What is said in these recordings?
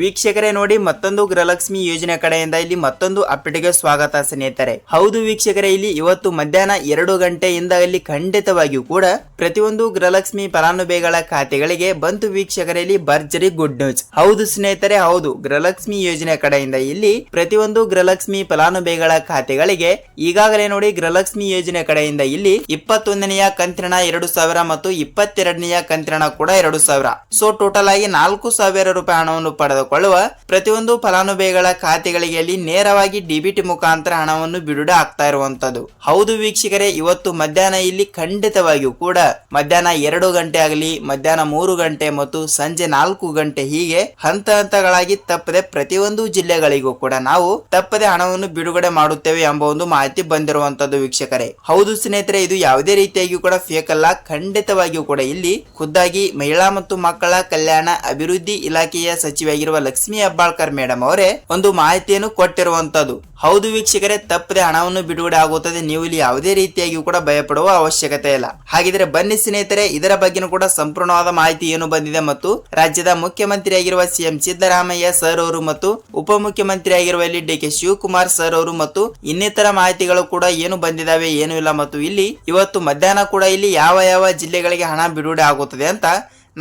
ವೀಕ್ಷಕರೇ ನೋಡಿ ಮತ್ತೊಂದು ಗೃಹಲಕ್ಷ್ಮಿ ಯೋಜನೆ ಕಡೆಯಿಂದ ಇಲ್ಲಿ ಮತ್ತೊಂದು ಅಪ್ಡೇಟ್ಗೆ ಸ್ವಾಗತ ಸ್ನೇಹಿತರೆ. ಹೌದು ವೀಕ್ಷಕರೇ, ಇಲ್ಲಿ ಇವತ್ತು ಮಧ್ಯಾಹ್ನ ಎರಡು ಗಂಟೆಯಿಂದ ಇಲ್ಲಿ ಖಂಡಿತವಾಗಿಯೂ ಕೂಡ ಪ್ರತಿಯೊಂದು ಗೃಹಲಕ್ಷ್ಮಿ ಫಲಾನುಭವಿಗಳ ಖಾತೆಗಳಿಗೆ ಬಂತು ವೀಕ್ಷಕರೇ, ಇಲ್ಲಿ ಭರ್ಜರಿ ಗುಡ್ ನ್ಯೂಸ್ ಹೌದು ಸ್ನೇಹಿತರೆ, ಹೌದು. ಗೃಹಲಕ್ಷ್ಮಿ ಯೋಜನೆ ಕಡೆಯಿಂದ ಇಲ್ಲಿ ಪ್ರತಿಯೊಂದು ಗೃಹಲಕ್ಷ್ಮಿ ಫಲಾನುಭವಿಗಳ ಖಾತೆಗಳಿಗೆ ಈಗಾಗಲೇ ನೋಡಿ ಗೃಹಲಕ್ಷ್ಮಿ ಯೋಜನೆ ಕಡೆಯಿಂದ ಇಲ್ಲಿ ಇಪ್ಪತ್ತೊಂದನೆಯ ಕಂತಿನ ಎರಡು ಸಾವಿರ ಮತ್ತು ಇಪ್ಪತ್ತೆರಡನೆಯ ಕಂತಿನ ಕೂಡ ಎರಡು ಸಾವಿರ. ಸೊ ಟೋಟಲ್ ಆಗಿ ನಾಲ್ಕು ಸಾವಿರ ರೂಪಾಯಿ ಹಣವನ್ನು ಪಡೆದುಕೊಳ್ಳುವ ಪ್ರತಿಯೊಂದು ಫಲಾನುಭವಿಗಳ ಖಾತೆಗಳಿಗೆ ನೇರವಾಗಿ ಡಿಬಿಟಿ ಮುಖಾಂತರ ಹಣವನ್ನು ಬಿಡುಗಡೆ ಆಗ್ತಾ ಇರುವಂತದ್ದು. ಹೌದು ವೀಕ್ಷಕರೇ, ಇವತ್ತು ಮಧ್ಯಾಹ್ನ ಇಲ್ಲಿ ಖಂಡಿತವಾಗಿಯೂ ಕೂಡ ಮಧ್ಯಾಹ್ನ ಎರಡು ಗಂಟೆ ಆಗಲಿ, ಮಧ್ಯಾಹ್ನ ಮೂರು ಗಂಟೆ ಮತ್ತು ಸಂಜೆ ನಾಲ್ಕು ಗಂಟೆ ಹೀಗೆ ಹಂತ ಹಂತಗಳಾಗಿ ತಪ್ಪದೆ ಪ್ರತಿಯೊಂದು ಜಿಲ್ಲೆಗಳಿಗೂ ಕೂಡ ನಾವು ತಪ್ಪದೆ ಹಣವನ್ನು ಬಿಡುಗಡೆ ಮಾಡುತ್ತೇವೆ ಎಂಬ ಒಂದು ಮಾಹಿತಿ ಬಂದಿರುವಂತದ್ದು ವೀಕ್ಷಕರೇ. ಹೌದು ಸ್ನೇಹಿತರೆ, ಇದು ಯಾವುದೇ ರೀತಿಯಾಗಿಯೂ ಕೂಡ ಫೇಕ್ ಅಲ್ಲ. ಖಂಡಿತವಾಗಿಯೂ ಕೂಡ ಇಲ್ಲಿ ಖುದ್ದಾಗಿ ಮಹಿಳಾ ಮತ್ತು ಮಕ್ಕಳ ಕಲ್ಯಾಣ ಅಭಿವೃದ್ಧಿ ಇಲಾಖೆಯ ಸಚಿವೆಯಾಗಿರುವ ಲಕ್ಷ್ಮೀ ಹೆಬ್ಬಾಳ್ಕರ್ ಮೇಡಮ್ ಅವರೇ ಒಂದು ಮಾಹಿತಿಯನ್ನು ಕೊಟ್ಟಿರುವಂತದ್ದು. ಹೌದು ವೀಕ್ಷಕರೇ, ತಪ್ಪದೆ ಹಣವನ್ನು ಬಿಡುಗಡೆ ಆಗುತ್ತದೆ. ನೀವು ಇಲ್ಲಿ ಯಾವುದೇ ರೀತಿಯಾಗಿಯೂ ಕೂಡ ಭಯಪಡುವ ಅವಶ್ಯಕತೆ ಇಲ್ಲ. ಹಾಗಿದ್ರೆ ಬನ್ನಿ ಸ್ನೇಹಿತರೆ, ಇದರ ಬಗ್ಗೆನೂ ಕೂಡ ಸಂಪೂರ್ಣವಾದ ಮಾಹಿತಿ ಏನು ಬಂದಿದೆ ಮತ್ತು ರಾಜ್ಯದ ಮುಖ್ಯಮಂತ್ರಿಯಾಗಿರುವ ಸಿಎಂ ಸಿದ್ದರಾಮಯ್ಯ ಸರ್ ಅವರು ಮತ್ತು ಉಪಮುಖ್ಯಮಂತ್ರಿ ಆಗಿರುವ ಇಲ್ಲಿ ಡಿ ಕೆ ಶಿವಕುಮಾರ್ ಸರ್ ಅವರು ಮತ್ತು ಇನ್ನಿತರ ಮಾಹಿತಿಗಳು ಕೂಡ ಏನು ಬಂದಿದಾವೆ, ಏನು ಇಲ್ಲ ಮತ್ತು ಇಲ್ಲಿ ಇವತ್ತು ಮಧ್ಯಾಹ್ನ ಕೂಡ ಇಲ್ಲಿ ಯಾವ ಯಾವ ಜಿಲ್ಲೆಗಳಿಗೆ ಹಣ ಬಿಡುಗಡೆ ಆಗುತ್ತದೆ ಅಂತ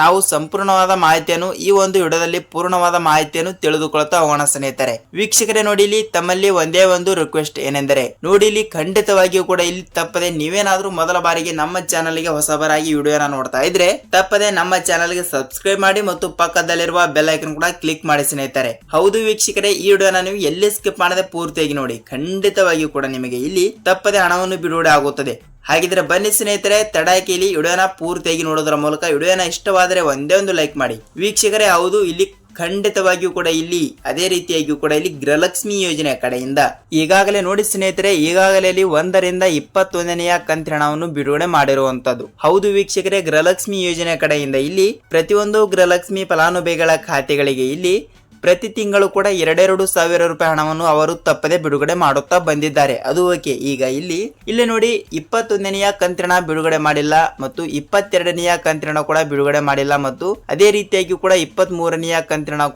ನಾವು ಸಂಪೂರ್ಣವಾದ ಮಾಹಿತಿಯನ್ನು ಈ ಒಂದು ವಿಡಿಯೋದಲ್ಲಿ ಪೂರ್ಣವಾದ ಮಾಹಿತಿಯನ್ನು ತಿಳಿದುಕೊಳ್ಳುತ್ತಾ ಹೋಗೋಣ ಸ್ನೇಹಿತರೆ. ವೀಕ್ಷಕರೇ ನೋಡಿ ಇಲ್ಲಿ ತಮ್ಮಲ್ಲಿ ಒಂದೇ ಒಂದು ರಿಕ್ವೆಸ್ಟ್ ಏನೆಂದರೆ ನೋಡಿ ಇಲ್ಲಿ ಖಂಡಿತವಾಗಿಯೂ ಕೂಡ ಇಲ್ಲಿ ತಪ್ಪದೆ ನೀವೇನಾದ್ರೂ ಮೊದಲ ಬಾರಿಗೆ ನಮ್ಮ ಚಾನಲ್ಗೆ ಹೊಸಬರಾಗಿ ವಿಡಿಯೋನ ನೋಡ್ತಾ ಇದ್ರೆ, ತಪ್ಪದೆ ನಮ್ಮ ಚಾನಲ್ಗೆ ಸಬ್ಸ್ಕ್ರೈಬ್ ಮಾಡಿ ಮತ್ತು ಪಕ್ಕದಲ್ಲಿರುವ ಬೆಲ್ ಐಕನ್ ಕೂಡ ಕ್ಲಿಕ್ ಮಾಡಿ ಸ್ನೇಹಿತರೆ. ಹೌದು ವೀಕ್ಷಕರೇ, ಈ ವಿಡಿಯೋನ ನೀವು ಎಲ್ಲಿ ಸ್ಕಿಪ್ ಮಾಡದೆ ಪೂರ್ತಿಯಾಗಿ ನೋಡಿ. ಖಂಡಿತವಾಗಿಯೂ ಕೂಡ ನಿಮಗೆ ಇಲ್ಲಿ ತಪ್ಪದೆ ಹಣವನ್ನು ಬಿಡುಗಡೆ ಆಗುತ್ತದೆ. ಹಾಗಿದ್ರೆ ಬನ್ನಿ ಸ್ನೇಹಿತರೆ ತಡಾಕಿಲಿ ವಿಡಿಯೋನ ಪೂರ್ತಿಯಾಗಿ ನೋಡೋದ್ರ ಮೂಲಕ ವಿಡಿಯೋನ ಇಷ್ಟವಾದರೆ ಒಂದೇ ಒಂದು ಲೈಕ್ ಮಾಡಿ. ವೀಕ್ಷಕರೇ, ಹೌದು, ಇಲ್ಲಿ ಖಂಡಿತವಾಗಿಯೂ ಕೂಡ ಇಲ್ಲಿ, ಅದೇ ರೀತಿಯಾಗಿಯೂ ಕೂಡ ಇಲ್ಲಿ ಗೃಹಲಕ್ಷ್ಮಿ ಯೋಜನೆ ಕಡೆಯಿಂದ. ಈಗಾಗಲೇ ನೋಡಿ ಸ್ನೇಹಿತರೆ, ಈಗಾಗಲೇ ಇಲ್ಲಿ ಒಂದರಿಂದ ಇಪ್ಪತ್ತೊಂದನೆಯ ಕಂತಿನ ಹಣವನ್ನು ಬಿಡುಗಡೆ ಮಾಡಿರುವಂತದ್ದು. ಹೌದು ವೀಕ್ಷಕರೇ, ಗೃಹಲಕ್ಷ್ಮಿ ಯೋಜನೆ ಕಡೆಯಿಂದ ಇಲ್ಲಿ ಪ್ರತಿಯೊಂದು ಗೃಹಲಕ್ಷ್ಮಿ ಫಲಾನುಭವಿಗಳ ಖಾತೆಗಳಿಗೆ ಇಲ್ಲಿ ಪ್ರತಿ ತಿಂಗಳು ಕೂಡ ಎರಡೆರಡು ಸಾವಿರ ರೂಪಾಯಿ ಹಣವನ್ನು ಅವರು ತಪ್ಪದೆ ಬಿಡುಗಡೆ ಮಾಡುತ್ತಾ ಬಂದಿದ್ದಾರೆ. ಅದು ಓಕೆ. ಈಗ ಇಲ್ಲಿ ಇಲ್ಲಿ ನೋಡಿ, ಇಪ್ಪತ್ತೊಂದನೆಯ ಕಂತಿನ ಬಿಡುಗಡೆ ಮಾಡಿಲ್ಲ ಮತ್ತು ಇಪ್ಪತ್ತೆರಡನೆಯ ಕಂತಿನ ಕೂಡ ಬಿಡುಗಡೆ ಮಾಡಿಲ್ಲ ಮತ್ತು ಅದೇ ರೀತಿಯಾಗಿ ಕೂಡ ಇಪ್ಪತ್ತ್ ಮೂರನೆಯ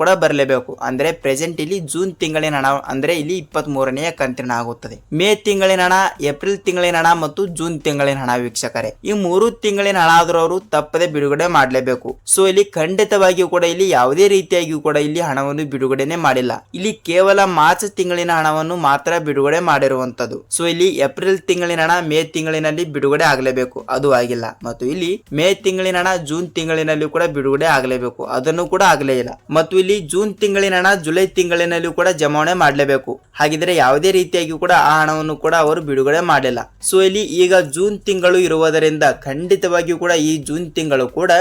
ಕೂಡ ಬರಲೇಬೇಕು. ಅಂದ್ರೆ ಪ್ರೆಸೆಂಟ್ ಇಲ್ಲಿ ಜೂನ್ ತಿಂಗಳಿನ ಹಣ, ಅಂದ್ರೆ ಇಲ್ಲಿ ಇಪ್ಪತ್ತ್ ಮೂರನೆಯ ಕಂತಿನ ಆಗುತ್ತದೆ. ಮೇ ತಿಂಗಳಿನ ಹಣ ಏಪ್ರಿಲ್ ತಿಂಗಳಿನ ಹಣ ಮತ್ತು ಜೂನ್ ತಿಂಗಳಿನ ಹಣ ವೀಕ್ಷಕರೇ. ಈ ಮೂರು ತಿಂಗಳಿನ ಹಣ ಆದರೂ ಅವರು ತಪ್ಪದೆ ಬಿಡುಗಡೆ ಮಾಡಲೇಬೇಕು. ಸೊ ಇಲ್ಲಿ ಖಂಡಿತವಾಗಿಯೂ ಕೂಡ ಇಲ್ಲಿ ಯಾವುದೇ ರೀತಿಯಾಗಿಯೂ ಕೂಡ ಇಲ್ಲಿ ಹಣವನ್ನು ಬಿಡುಗಡೆನೆ ಮಾಡಿಲ್ಲ. ಇಲ್ಲಿ ಕೇವಲ ಮಾರ್ಚ್ ತಿಂಗಳಿನ ಹಣವನ್ನು ಮಾತ್ರ ಬಿಡುಗಡೆ ಮಾಡಿರುವಂತದ್ದು ಸೊ ಇಲ್ಲಿ ಏಪ್ರಿಲ್ ತಿಂಗಳಿನ ಹಣ ಮೇ ತಿಂಗಳಿನಲ್ಲಿ ಬಿಡುಗಡೆ ಆಗಲೇಬೇಕು. ಅದು ಆಗಿಲ್ಲ. ಮತ್ತು ಇಲ್ಲಿ ಮೇ ತಿಂಗಳಿನ ಹಣ ಜೂನ್ ತಿಂಗಳಿನಲ್ಲಿ ಕೂಡ ಬಿಡುಗಡೆ ಆಗಲೇಬೇಕು. ಅದನ್ನು ಕೂಡ ಆಗಲೇ ಇಲ್ಲ. ಮತ್ತು ಇಲ್ಲಿ ಜೂನ್ ತಿಂಗಳಿನ ಹಣ ಜುಲೈ ತಿಂಗಳಿನಲ್ಲಿ ಕೂಡ ಜಮಾವಣೆ ಮಾಡಲೇಬೇಕು. ಹಾಗಿದ್ರೆ ಯಾವುದೇ ರೀತಿಯಾಗಿ ಕೂಡ ಆ ಹಣವನ್ನು ಕೂಡ ಅವರು ಬಿಡುಗಡೆ ಮಾಡಿಲ್ಲ. ಸೊ ಇಲ್ಲಿ ಈಗ ಜೂನ್ ತಿಂಗಳು ಇರುವುದರಿಂದ ಖಂಡಿತವಾಗಿಯೂ ಕೂಡ ಈ ಜೂನ್ ತಿಂಗಳು ಕೂಡ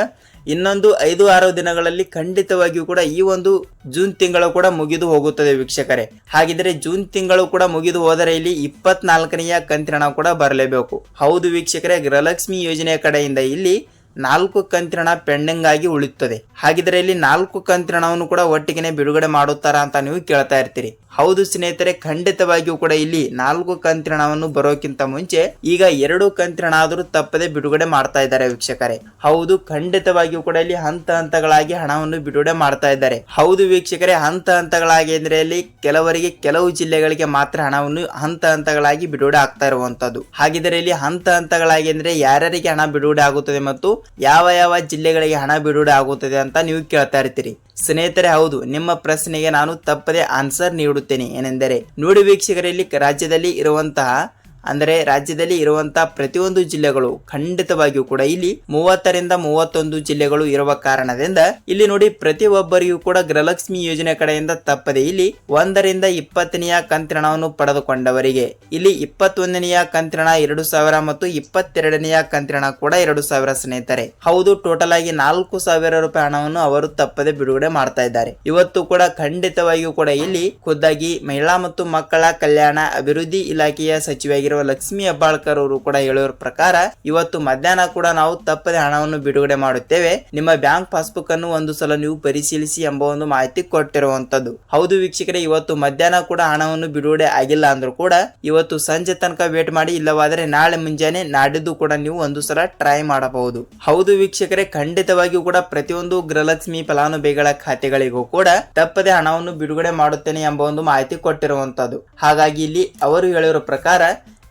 ಇನ್ನೊಂದು ಐದು ಆರು ದಿನಗಳಲ್ಲಿ ಖಂಡಿತವಾಗಿಯೂ ಕೂಡ ಈ ಒಂದು ಜೂನ್ ತಿಂಗಳು ಕೂಡ ಮುಗಿದು ಹೋಗುತ್ತದೆ ವೀಕ್ಷಕರೇ. ಹಾಗಿದ್ರೆ ಜೂನ್ ತಿಂಗಳು ಕೂಡ ಮುಗಿದು ಹೋದರೆ ಇಲ್ಲಿ ಇಪ್ಪತ್ನಾಲ್ಕನೆಯ ಕಂತಿನ ಕೂಡ ಬರಲೇಬೇಕು. ಹೌದು ವೀಕ್ಷಕರೇ, ಗೃಹಲಕ್ಷ್ಮಿ ಯೋಜನೆಯ ಕಡೆಯಿಂದ ಇಲ್ಲಿ ನಾಲ್ಕು ಕಂತಿನ ಪೆಂಡಿಂಗ್ ಆಗಿ ಉಳಿಯುತ್ತದೆ. ಹಾಗಿದ್ರೆ ಇಲ್ಲಿ ನಾಲ್ಕು ಕಂತಿನವನ್ನು ಕೂಡ ಒಟ್ಟಿಗೆ ಬಿಡುಗಡೆ ಮಾಡುತ್ತಾರಾ ಅಂತ ನೀವು ಕೇಳ್ತಾ ಇರ್ತೀರಿ. ಹೌದು ಸ್ನೇಹಿತರೆ, ಖಂಡಿತವಾಗಿಯೂ ಕೂಡ ಇಲ್ಲಿ ನಾಲ್ಕು ಕಂತಿನ ಹಣವನ್ನು ಬರೋಕ್ಕಿಂತ ಮುಂಚೆ ಈಗ ಎರಡು ಕಂತಿನ ಹಣ ಆದರೂ ತಪ್ಪದೆ ಬಿಡುಗಡೆ ಮಾಡ್ತಾ ಇದ್ದಾರೆ ವೀಕ್ಷಕರೇ. ಹೌದು, ಖಂಡಿತವಾಗಿಯೂ ಕೂಡ ಇಲ್ಲಿ ಹಂತ ಹಂತಗಳಾಗಿ ಹಣವನ್ನು ಬಿಡುಗಡೆ ಮಾಡ್ತಾ ಇದ್ದಾರೆ. ಹೌದು ವೀಕ್ಷಕರೇ, ಹಂತ ಹಂತಗಳಾಗಿ ಅಂದ್ರೆ ಇಲ್ಲಿ ಕೆಲವರಿಗೆ ಕೆಲವು ಜಿಲ್ಲೆಗಳಿಗೆ ಮಾತ್ರ ಹಣವನ್ನು ಹಂತ ಹಂತಗಳಾಗಿ ಬಿಡುಗಡೆ ಆಗ್ತಾ ಇರುವಂತದ್ದು. ಹಾಗಿದ್ರೆ ಇಲ್ಲಿ ಹಂತ ಹಂತಗಳಾಗಿ ಅಂದ್ರೆ ಯಾರ್ಯಾರಿಗೆ ಹಣ ಬಿಡುಗಡೆ ಆಗುತ್ತದೆ ಮತ್ತು ಯಾವ ಯಾವ ಜಿಲ್ಲೆಗಳಿಗೆ ಹಣ ಬಿಡುಗಡೆ ಆಗುತ್ತದೆ ಅಂತ ನೀವು ಕೇಳ್ತಾ ಇರ್ತೀರಿ. ಸ್ನೇಹಿತರೆ, ಹೌದು, ನಿಮ್ಮ ಪ್ರಶ್ನೆಗೆ ನಾನು ತಪ್ಪದೆ ಆನ್ಸರ್ ನೀಡುತ್ತೇನೆ. ಏನೆಂದರೆ ನೋಡಿ ವೀಕ್ಷಕರಲ್ಲಿ ರಾಜ್ಯದಲ್ಲಿ ಇರುವಂತಹ ಅಂದರೆ ರಾಜ್ಯದಲ್ಲಿ ಇರುವಂತಹ ಪ್ರತಿಯೊಂದು ಜಿಲ್ಲೆಗಳು ಖಂಡಿತವಾಗಿಯೂ ಕೂಡ ಇಲ್ಲಿ ಮೂವತ್ತರಿಂದ ಮೂವತ್ತೊಂದು ಜಿಲ್ಲೆಗಳು ಇರುವ ಕಾರಣದಿಂದ ಇಲ್ಲಿ ನೋಡಿ ಪ್ರತಿಯೊಬ್ಬರಿಗೂ ಕೂಡ ಗೃಹಲಕ್ಷ್ಮಿ ಯೋಜನೆ ಕಡೆಯಿಂದ ತಪ್ಪದೆ ಇಲ್ಲಿ ಒಂದರಿಂದ ಇಪ್ಪತ್ತನೆಯ ಕಂತ್ರಣವನ್ನು ಪಡೆದುಕೊಂಡವರಿಗೆ. ಇಲ್ಲಿ ಇಪ್ಪತ್ತೊಂದನೆಯ ಕಂತ್ರಣ ಎರಡು ಸಾವಿರ ಮತ್ತು ಇಪ್ಪತ್ತೆರಡನೆಯ ಕಂತ್ರಣ ಕೂಡ ಎರಡು ಸಾವಿರ ಸ್ನೇಹಿತರೆ. ಹೌದು ಟೋಟಲ್ ಆಗಿ ನಾಲ್ಕು ಸಾವಿರ ರೂಪಾಯಿ ಹಣವನ್ನು ಅವರು ತಪ್ಪದೆ ಬಿಡುಗಡೆ ಮಾಡ್ತಾ ಇದ್ದಾರೆ. ಇವತ್ತು ಕೂಡ ಖಂಡಿತವಾಗಿಯೂ ಕೂಡ ಇಲ್ಲಿ ಖುದ್ದಾಗಿ ಮಹಿಳಾ ಮತ್ತು ಮಕ್ಕಳ ಕಲ್ಯಾಣ ಅಭಿವೃದ್ಧಿ ಇಲಾಖೆಯ ಸಚಿವೆಯಾಗಿರುವ ಆಗಿರುವ ಲಕ್ಷ್ಮಿ ಹೆಬ್ಬಾಳ್ಕರ್ ಅವರು ಕೂಡ ಹೇಳುವ ಪ್ರಕಾರ, ಇವತ್ತು ಮಧ್ಯಾಹ್ನ ಕೂಡ ನಾವು ತಪ್ಪದೆ ಹಣವನ್ನು ಬಿಡುಗಡೆ ಮಾಡುತ್ತೇವೆ. ನಿಮ್ಮ ಬ್ಯಾಂಕ್ ಪಾಸ್ಬುಕ್ ಅನ್ನು ಒಂದು ಸಲ ನೀವು ಪರಿಶೀಲಿಸಿ ಎಂಬ ಒಂದು ಮಾಹಿತಿ ಕೊಟ್ಟಿರುವಂತದ್ದು ಹೌದು ವೀಕ್ಷಕರೇ, ಇವತ್ತು ಮಧ್ಯಾಹ್ನ ಕೂಡ ಹಣವನ್ನು ಬಿಡುಗಡೆ ಆಗಿಲ್ಲ ಅಂದ್ರೂ ಕೂಡ, ಇವತ್ತು ಸಂಜೆ ತನಕ ವೇಟ್ ಮಾಡಿ, ಇಲ್ಲವಾದರೆ ನಾಳೆ ಮುಂಜಾನೆ ನಾಡಿದ್ದು ಕೂಡ ನೀವು ಒಂದು ಸಲ ಟ್ರೈ ಮಾಡಬಹುದು. ಹೌದು ವೀಕ್ಷಕರೇ, ಖಂಡಿತವಾಗಿಯೂ ಕೂಡ ಪ್ರತಿಯೊಂದು ಗೃಹಲಕ್ಷ್ಮಿ ಫಲಾನುಭವಿಗಳ ಖಾತೆಗಳಿಗೂ ಕೂಡ ತಪ್ಪದೆ ಹಣವನ್ನು ಬಿಡುಗಡೆ ಮಾಡುತ್ತೇನೆ ಎಂಬ ಒಂದು ಮಾಹಿತಿ ಕೊಟ್ಟಿರುವಂತದ್ದು ಹಾಗಾಗಿ ಇಲ್ಲಿ ಅವರು ಹೇಳಿರೋ ಪ್ರಕಾರ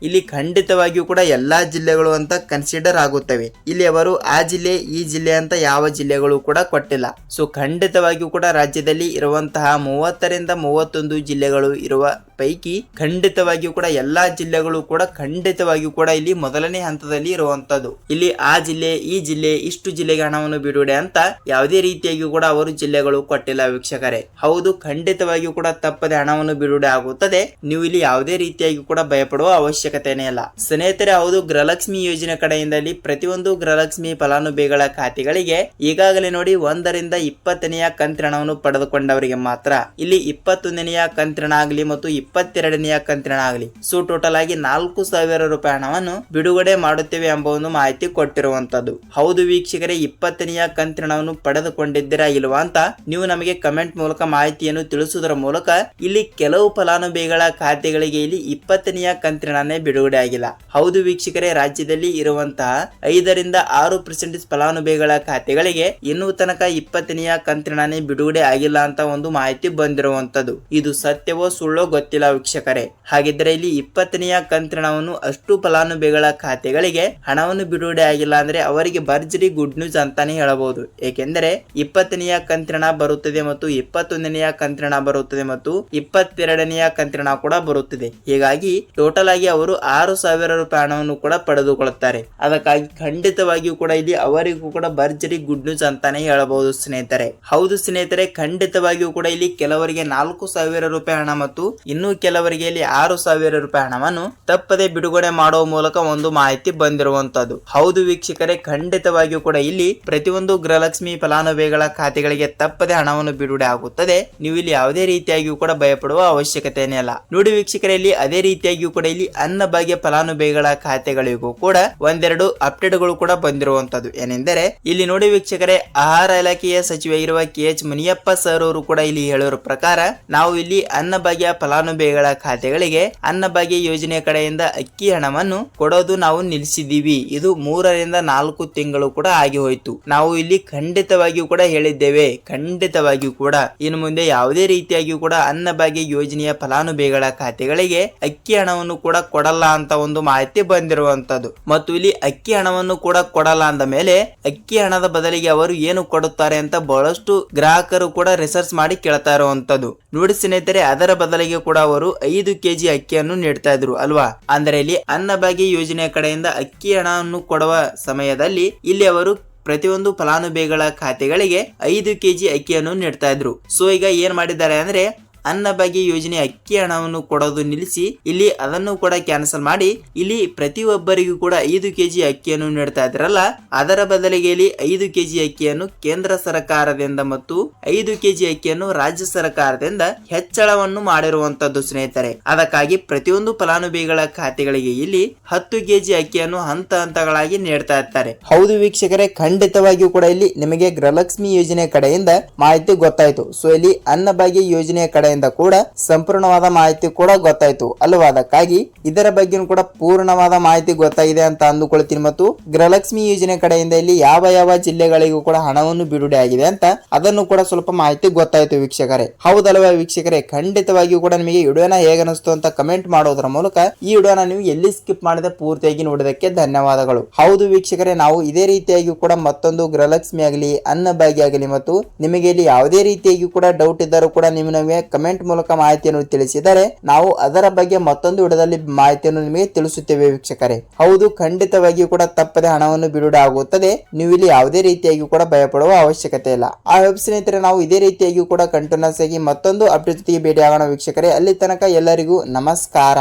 ಇಲ್ಲಿ ಖಂಡಿತವಾಗಿಯೂ ಕೂಡ ಎಲ್ಲಾ ಜಿಲ್ಲೆಗಳು ಅಂತ ಕನ್ಸಿಡರ್ ಆಗುತ್ತವೆ. ಇಲ್ಲಿ ಅವರು ಆ ಜಿಲ್ಲೆ, ಈ ಜಿಲ್ಲೆ ಅಂತ ಯಾವ ಜಿಲ್ಲೆಗಳು ಕೂಡ ಕೊಟ್ಟಿಲ್ಲ. ಸೊ ಖಂಡಿತವಾಗಿಯೂ ಕೂಡ ರಾಜ್ಯದಲ್ಲಿ ಇರುವಂತಹ ಮೂವತ್ತರಿಂದ ಮೂವತ್ತೊಂದು ಜಿಲ್ಲೆಗಳು ಇರುವ ಪೈಕಿ ಖಂಡಿತವಾಗಿಯೂ ಕೂಡ ಎಲ್ಲಾ ಜಿಲ್ಲೆಗಳು ಕೂಡ ಖಂಡಿತವಾಗಿಯೂ ಕೂಡ ಇಲ್ಲಿ ಮೊದಲನೇ ಹಂತದಲ್ಲಿ ಇರುವಂತದ್ದು. ಇಲ್ಲಿ ಆ ಜಿಲ್ಲೆ, ಈ ಜಿಲ್ಲೆ, ಇಷ್ಟು ಜಿಲ್ಲೆಗೆ ಹಣವನ್ನು ಬಿಡುಗಡೆ ಅಂತ ಯಾವುದೇ ರೀತಿಯಾಗಿ ಕೂಡ ಅವರು ಜಿಲ್ಲೆಗಳು ಕೊಟ್ಟಿಲ್ಲ ವೀಕ್ಷಕರೇ. ಹೌದು, ಖಂಡಿತವಾಗಿಯೂ ಕೂಡ ತಪ್ಪದೆ ಹಣವನ್ನು ಬಿಡುಗಡೆ ಆಗುತ್ತದೆ. ನೀವು ಇಲ್ಲಿ ಯಾವುದೇ ರೀತಿಯಾಗಿ ಕೂಡ ಭಯಪಡುವ ಅವಶ್ಯಕತೆನೇ ಇಲ್ಲ. ಸ್ನೇಹಿತರೆ, ಹೌದು, ಗೃಹಲಕ್ಷ್ಮಿ ಯೋಜನೆ ಕಡೆಯಿಂದ ಇಲ್ಲಿ ಪ್ರತಿಯೊಂದು ಗೃಹಲಕ್ಷ್ಮಿ ಫಲಾನುಭವಿಗಳ ಖಾತೆಗಳಿಗೆ ಈಗಾಗಲೇ ನೋಡಿ ಒಂದರಿಂದ ಇಪ್ಪತ್ತನೆಯ ಕಂತಿನ ಹಣವನ್ನು ಪಡೆದುಕೊಂಡವರಿಗೆ ಮಾತ್ರ. ಇಲ್ಲಿ ಇಪ್ಪತ್ತೊಂದನೆಯ ಕಂತಿನ ಆಗಲಿ ಮತ್ತು ಇಪ್ಪತ್ತೆರಡನೆಯ ಕಂತಿನ ಆಗಲಿ ಸೊ ಟೋಟಲ್ ಆಗಿ ನಾಲ್ಕು ಸಾವಿರ ರೂಪಾಯಿ ಹಣವನ್ನು ಬಿಡುಗಡೆ ಮಾಡುತ್ತೇವೆ ಎಂಬ ಒಂದು ಮಾಹಿತಿ ಕೊಟ್ಟಿರುವಂತದ್ದು. ಹೌದು ವೀಕ್ಷಕರೇ ಇಪ್ಪತ್ತನೆಯ ಕಂತಿನ ಹಣವನ್ನು ಪಡೆದುಕೊಂಡಿದ್ದೀರಾ ಇಲ್ವಾ ಅಂತ ನೀವು ನಮಗೆ ಕಮೆಂಟ್ ಮೂಲಕ ಮಾಹಿತಿಯನ್ನು ತಿಳಿಸುವುದರ ಮೂಲಕ ಇಲ್ಲಿ ಕೆಲವು ಫಲಾನುಭವಿಗಳ ಖಾತೆಗಳಿಗೆ ಇಲ್ಲಿ ಇಪ್ಪತ್ತನೆಯ ಕಂತಿನ ಬಿಡುಗಡೆ ಆಗಿಲ್ಲ. ಹೌದು ವೀಕ್ಷಕರೇ, ರಾಜ್ಯದಲ್ಲಿ ಇರುವಂತಹ ಐದರಿಂದ ಆರು ಪರ್ಸೆಂಟೇಜ್ ಫಲಾನುಭವಿಗಳ ಖಾತೆಗಳಿಗೆ ಇನ್ನೂ ತನಕ ಇಪ್ಪತ್ತನೆಯ ಕಂತಿನ ಬಿಡುಗಡೆ ಆಗಿಲ್ಲ ಅಂತ ಒಂದು ಮಾಹಿತಿ ಬಂದಿರುವಂತದ್ದು. ಇದು ಸತ್ಯವೋ ಸುಳ್ಳೋ ಗೊತ್ತಿಲ್ಲ. ವೀಕ್ಷಕರೇ. ಹಾಗಿದ್ರೆ ಇಲ್ಲಿ ಇಪ್ಪತ್ತನೆಯ ಕಂತ್ರಣವನ್ನು ಅಷ್ಟು ಫಲಾನುಭವಿಗಳ ಖಾತೆಗಳಿಗೆ ಹಣವನ್ನು ಬಿಡುಗಡೆ ಆಗಿಲ್ಲ ಅಂದ್ರೆ ಅವರಿಗೆ ಭರ್ಜರಿ ಗುಡ್ ನ್ಯೂಸ್ ಅಂತಾನೆ ಹೇಳಬಹುದು. ಏಕೆಂದರೆ ಇಪ್ಪತ್ತನೆಯ ಕಂತ್ರಣ ಬರುತ್ತದೆ ಮತ್ತು ಇಪ್ಪತ್ತೊಂದನೆಯ ಕಂತ್ರಣ ಬರುತ್ತದೆ ಮತ್ತು ಇಪ್ಪತ್ತೆರಡನೆಯ ಕಂತ್ರಣ ಕೂಡ ಬರುತ್ತದೆ. ಹೀಗಾಗಿ ಟೋಟಲ್ ಆಗಿ ಅವರು ಆರು ಸಾವಿರ ರೂಪಾಯಿ ಹಣವನ್ನು ಕೂಡ ಪಡೆದುಕೊಳ್ಳುತ್ತಾರೆ. ಅದಕ್ಕಾಗಿ ಖಂಡಿತವಾಗಿಯೂ ಕೂಡ ಇಲ್ಲಿ ಅವರಿಗೂ ಕೂಡ ಭರ್ಜರಿ ಗುಡ್ ನ್ಯೂಸ್ ಅಂತಾನೆ ಹೇಳಬಹುದು ಸ್ನೇಹಿತರೆ. ಹೌದು ಸ್ನೇಹಿತರೆ, ಖಂಡಿತವಾಗಿಯೂ ಕೂಡ ಇಲ್ಲಿ ಕೆಲವರಿಗೆ ನಾಲ್ಕು ಸಾವಿರ ರೂಪಾಯಿ ಹಣ ಮತ್ತು ಇನ್ನು ಕೆಲವರಿಗೆ ಇಲ್ಲಿ ಆರು ಸಾವಿರ ರೂಪಾಯಿ ಹಣವನ್ನು ತಪ್ಪದೆ ಬಿಡುಗಡೆ ಮಾಡುವ ಮೂಲಕ ಒಂದು ಮಾಹಿತಿ ಬಂದಿರುವಂತದ್ದು. ಹೌದು ವೀಕ್ಷಕರೇ, ಖಂಡಿತವಾಗಿಯೂ ಕೂಡ ಇಲ್ಲಿ ಪ್ರತಿಯೊಂದು ಗೃಹಲಕ್ಷ್ಮಿ ಫಲಾನುಭವಿಗಳ ಖಾತೆಗಳಿಗೆ ತಪ್ಪದೆ ಹಣವನ್ನು ಬಿಡುಗಡೆ ಆಗುತ್ತದೆ. ನೀವು ಇಲ್ಲಿ ಯಾವುದೇ ರೀತಿಯಾಗಿಯೂ ಕೂಡ ಭಯಪಡುವ ಅವಶ್ಯಕತೆನೇ ಇಲ್ಲ. ನೋಡಿ ವೀಕ್ಷಕರೇ, ಇಲ್ಲಿ ಅದೇ ರೀತಿಯಾಗಿಯೂ ಕೂಡ ಇಲ್ಲಿ ಅನ್ನ ಭಾಗ್ಯ ಫಲಾನುಭವಿಗಳ ಖಾತೆಗಳಿಗೂ ಕೂಡ ಒಂದೆರಡು ಅಪ್ಡೇಟ್ಗಳು ಕೂಡ ಬಂದಿರುವಂತದ್ದು. ಏನೆಂದರೆ, ಇಲ್ಲಿ ನೋಡಿ ವೀಕ್ಷಕರೇ, ಆಹಾರ ಇಲಾಖೆಯ ಸಚಿವ ಇರುವ ಕೆ ಎಚ್ ಮುನಿಯಪ್ಪ ಸರ್ ಅವರು ಕೂಡ ಇಲ್ಲಿ ಹೇಳುವ ಪ್ರಕಾರ, ನಾವು ಇಲ್ಲಿ ಅನ್ನ ಭಾಗ್ಯ ಫಲಾನುಭವಿಗಳ ಖಾತೆಗಳಿಗೆ ಅನ್ನಭಾಗ್ಯ ಯೋಜನೆ ಕಡೆಯಿಂದ ಅಕ್ಕಿ ಹಣವನ್ನು ಕೊಡೋದು ನಾವು ನಿಲ್ಲಿಸಿದ್ದೀವಿ. ಇದು ಮೂರರಿಂದ ನಾಲ್ಕು ತಿಂಗಳು ಕೂಡ ಆಗಿ ಹೋಯಿತು. ನಾವು ಇಲ್ಲಿ ಖಂಡಿತವಾಗಿಯೂ ಕೂಡ ಹೇಳಿದ್ದೇವೆ. ಖಂಡಿತವಾಗಿಯೂ ಕೂಡ. ಇನ್ನು ಮುಂದೆ ಯಾವುದೇ ರೀತಿಯಾಗಿಯೂ ಕೂಡ ಅನ್ನಭಾಗ್ಯ ಯೋಜನೆಯ ಫಲಾನುಭವಿಗಳ ಖಾತೆಗಳಿಗೆ ಅಕ್ಕಿ ಹಣವನ್ನು ಕೂಡ ಕೊಡಲ್ಲ ಅಂತ ಒಂದು ಮಾಹಿತಿ ಬಂದಿರುವಂತದ್ದು ಮತ್ತು ಇಲ್ಲಿ ಅಕ್ಕಿ ಹಣವನ್ನು ಕೂಡ ಕೊಡಲ್ಲ ಅಂದ ಮೇಲೆ ಅಕ್ಕಿ ಹಣದ ಬದಲಿಗೆ ಅವರು ಏನು ಕೊಡುತ್ತಾರೆ ಅಂತ ಬಹಳಷ್ಟು ಗ್ರಾಹಕರು ಕೂಡ ರಿಸರ್ಚ್ ಮಾಡಿ ಕೇಳ್ತಾ ಇರುವಂತದ್ದು ನೋಡಿ ಸ್ನೇಹಿತರೆ, ಅದರ ಬದಲಿಗೆ ಕೂಡ ಅವರು ಐದು ಕೆಜಿ ಅಕ್ಕಿಯನ್ನು ನೀಡ್ತಾ ಇದ್ರು, ಅಲ್ವಾ? ಅಂದ್ರೆ ಇಲ್ಲಿ ಅನ್ನಭಾಗ್ಯ ಯೋಜನೆ ಕಡೆಯಿಂದ ಅಕ್ಕಿ ಹಣವನ್ನು ಕೊಡುವ ಸಮಯದಲ್ಲಿ ಇಲ್ಲಿ ಅವರು ಪ್ರತಿಯೊಂದು ಫಲಾನುಭವಿಗಳ ಖಾತೆಗಳಿಗೆ ಐದು ಕೆಜಿ ಅಕ್ಕಿಯನ್ನು ನೀಡ್ತಾ ಇದ್ರು. ಸೊ, ಈಗ ಏನ್ ಮಾಡಿದ್ದಾರೆ ಅಂದ್ರೆ ಅನ್ನಭಾಗ್ಯ ಯೋಜನೆ ಅಕ್ಕಿ ಹಣವನ್ನು ಕೊಡೋದು ನಿಲ್ಲಿಸಿ, ಇಲ್ಲಿ ಅದನ್ನು ಕೂಡ ಕ್ಯಾನ್ಸಲ್ ಮಾಡಿ, ಇಲ್ಲಿ ಪ್ರತಿಯೊಬ್ಬರಿಗೂ ಕೂಡ ಐದು ಕೆಜಿ ಅಕ್ಕಿಯನ್ನು ನೀಡ್ತಾ ಇದ್ರಲ್ಲ ಅದರ ಬದಲಿಗೆ ಇಲ್ಲಿ ಐದು ಕೆಜಿ ಅಕ್ಕಿಯನ್ನು ಕೇಂದ್ರ ಸರ್ಕಾರದಿಂದ ಮತ್ತು ಐದು ಕೆಜಿ ಅಕ್ಕಿಯನ್ನು ರಾಜ್ಯ ಸರ್ಕಾರದಿಂದ ಹೆಚ್ಚಳವನ್ನು ಮಾಡಿರುವಂತದ್ದು ಸ್ನೇಹಿತರೆ. ಅದಕ್ಕಾಗಿ ಪ್ರತಿಯೊಂದು ಫಲಾನುಭವಿಗಳ ಖಾತೆಗಳಿಗೆ ಇಲ್ಲಿ ಹತ್ತು ಕೆಜಿ ಅಕ್ಕಿಯನ್ನು ಹಂತ ಹಂತಗಳಾಗಿ ನೀಡ್ತಾ ಇರ್ತಾರೆ ಹೌದು ವೀಕ್ಷಕರೇ, ಖಂಡಿತವಾಗಿಯೂ ಕೂಡ ಇಲ್ಲಿ ನಿಮಗೆ ಗೃಹಲಕ್ಷ್ಮಿ ಯೋಜನೆ ಕಡೆಯಿಂದ ಮಾಹಿತಿ ಗೊತ್ತಾಯ್ತು. ಸೊ ಇಲ್ಲಿ ಅನ್ನಭಾಗ್ಯ ಯೋಜನೆಯ ಕಡೆಯಿಂದ ಕೂಡ ಸಂಪೂರ್ಣವಾದ ಮಾಹಿತಿ ಕೂಡ ಗೊತ್ತಾಯ್ತು. ಅಲ್ವಾ ಅದಕ್ಕಾಗಿ ಇದರ ಬಗ್ಗೆ ಕೂಡ ಪೂರ್ಣವಾದ ಮಾಹಿತಿ ಗೊತ್ತಾಗಿದೆ ಅಂತ ಅಂದುಕೊಳ್ತೀನಿ ಮತ್ತು ಗೃಹಲಕ್ಷ್ಮಿ ಯೋಜನೆ ಕಡೆಯಿಂದ ಇಲ್ಲಿ ಯಾವ ಯಾವ ಜಿಲ್ಲೆಗಳಿಗೂ ಕೂಡ ಹಣವನ್ನು ಬಿಡುಗಡೆ ಆಗಿದೆ ಅಂತ ಅದನ್ನು ಕೂಡ ಸ್ವಲ್ಪ ಮಾಹಿತಿ ಗೊತ್ತಾಯ್ತು ವೀಕ್ಷಕರೇ. ಹೌದಲ್ವಾ ವೀಕ್ಷಕರೇ? ಖಂಡಿತವಾಗಿಯೂ ಕೂಡ ನಿಮಗೆ ವಿಡಿಯೋನ ಹೇಗನಿಸ್ತು ಅಂತ ಕಮೆಂಟ್ ಮಾಡೋದ್ರ ಮೂಲಕ ಈ ವಿಡಿಯೋನ ನೀವು ಎಲ್ಲಿ ಸ್ಕಿಪ್ ಮಾಡದೆ ಪೂರ್ತಿಯಾಗಿ ನೋಡೋದಕ್ಕೆ ಧನ್ಯವಾದಗಳು. ಹೌದು ವೀಕ್ಷಕರೇ, ನಾವು ಇದೇ ರೀತಿಯಾಗಿ ಕೂಡ ಮತ್ತೊಂದು ಗೃಹಲಕ್ಷ್ಮಿ ಆಗಲಿ ಅನ್ನಭಾಗ್ಯ ಆಗಲಿ ಮತ್ತು ನಿಮಗೆ ಇಲ್ಲಿ ಯಾವುದೇ ರೀತಿಯಾಗಿ ಕೂಡ ಡೌಟ್ ಇದ್ದರೂ ಕೂಡ ನಿಮ್ಮ ನಮಗೆ ಕಮೆಂಟ್ ಮೂಲಕ ಮಾಹಿತಿಯನ್ನು ತಿಳಿಸಿದರೆ ನಾವು ಅದರ ಬಗ್ಗೆ ಮತ್ತೊಂದು ವಿಡದಲ್ಲಿ ಮಾಹಿತಿಯನ್ನು ನಿಮಗೆ ತಿಳಿಸುತ್ತೇವೆ ವೀಕ್ಷಕರೇ. ಹೌದು, ಖಂಡಿತವಾಗಿಯೂ ಕೂಡ ತಪ್ಪದೆ ಹಣವನ್ನು ಬಿಡುಗಡೆ ಆಗುತ್ತದೆ. ನೀವು ಇಲ್ಲಿ ಯಾವುದೇ ರೀತಿಯಾಗಿ ಕೂಡ ಭಯಪಡುವ ಅವಶ್ಯಕತೆ ಇಲ್ಲ. ಆ ವೆಬ್ ಸ್ನೇಹಿತರೆ, ನಾವು ಇದೇ ರೀತಿಯಾಗಿ ಕೂಡ ಕಂಟಿನ್ಯೂಸ್ ಆಗಿ ಮತ್ತೊಂದು ಅಪ್ಡೇಟ್ ಜೊತೆಗೆ ಭೇಟಿಯಾಗೋಣ ವೀಕ್ಷಕರೇ. ಅಲ್ಲಿ ತನಕ ಎಲ್ಲರಿಗೂ ನಮಸ್ಕಾರ.